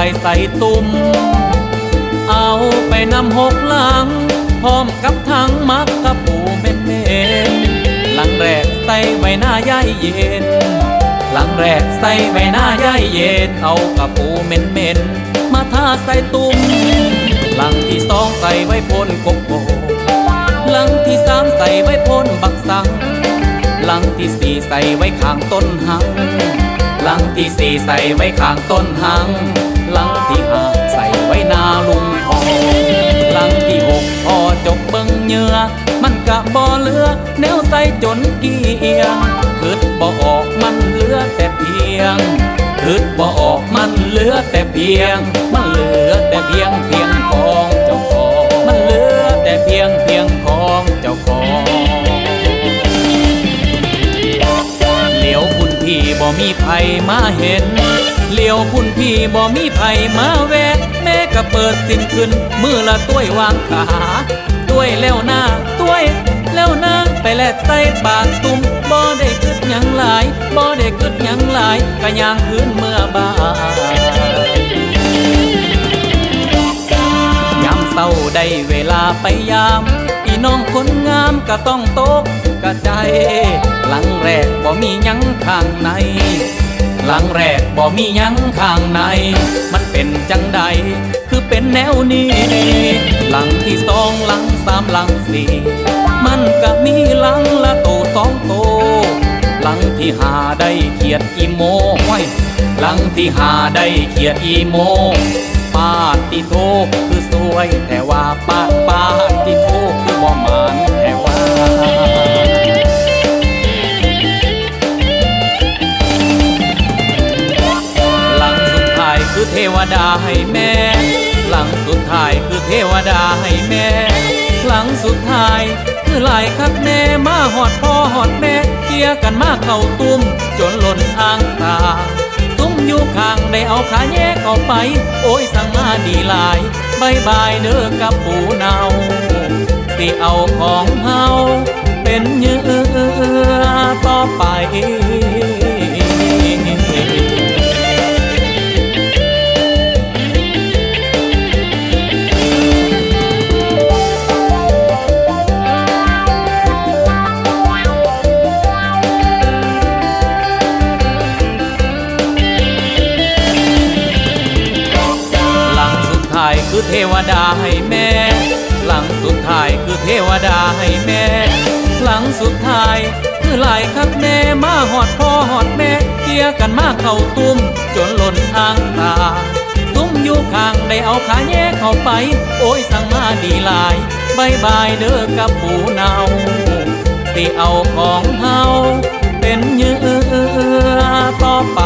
ายใส่ตุ่มเอาไปนำหกหลัง พร้อมกับทั้งมักกะปูเม็ดเม็ดหลังแรกใส่ไว้หน้ายายเย็น หลังแรกใส่ไว้หน้ายายเย็น เอากระปูเม็นเม็นมาทาใส่ตุ่มหลังที่สองใส่ไว้พ่นกบโบหลังที่สามใส่ไว้พ่นบักสัง หลังที่สี่ใส่ไว้ข้างต้นหัง หลังที่สี่ใส่ไว้ข้างต้นหัง หลังที่ห้าใส่ไว้หนาลุงพอหลังที่หกพอจบเบิ่งเหยื่อมันกะบ่เลือแนวใส่จนเกียงคืดบ่ออกมันเหลือแต่เพียงคืดบ่ออกมันเหลือแต่เพียง มันเหลือแต่เพียงเพียงของเจ้าของ มันเหลือแต่เพียงเพียงของเจ้าของเหลียวคุณพี่บ่มีไผมาเห็น เลี้ยวคุณพี่บ่มีไผมาแวะ แม่ก็เปิดสิ้นขึ้น มือละต้วยวางขาต้วยแล้วหน้าต้วยแล้วหน้าไปแลกใส่ปากตุ่มบ่ได้กึดหยังหลายบ่ได้กึดหยังหลายก็ย่างคืนเมื่อบ่ายยามเศร้าได้เวลาไปยาม อีน้องคนงามก็ต้องตกกระใจ หลังแรกบ่มีหยังข้างใน หลังแรกบ่มียังข้างใน มันเป็นจังใด คือเป็นแนวนี้ หลังที่สองหลังสามหลังสี่มันก็มีหลังละโตสองโต หลังที่หาได้เขียดอีโมไว้หลังที่หาได้เขียดอีโมปาติโทคือสวยแต่ว่าปาปาติโทคือบ่หมาน ดาให้แม่ หลังสุดท้ายคือเทวดาให้แม่ หลังสุดท้าย คือหลายคักแน่มาหอดพ่อหอดแม่เกียกันมาเข้าตุ้ม จนหล่นอ่างตาตุ้มอยู่ข้างได้เอาขาแยกออกไป โอ้ยสั่งมาดีหลายบายบายเด้อกับปูเนาสิเอาของเฮาเป็นเยื่อต่อไป คือเทวดาให้แม่ หลังสุดท้ายคือเทวดาให้แม่ หลังสุดท้ายคือหลายคักแน่มาหอดพ่อหอดแม่เกี่ยกันมาเข้าตุ้มจนหล่นทางตาตุ้มอยู่ข้างได้เอาขาแยกเข้าไป โอ้ยสั่งมาดีหลายบายบายเด้อกับปูเนาสิเอาของเฮาเป็นเยื่อต่อไป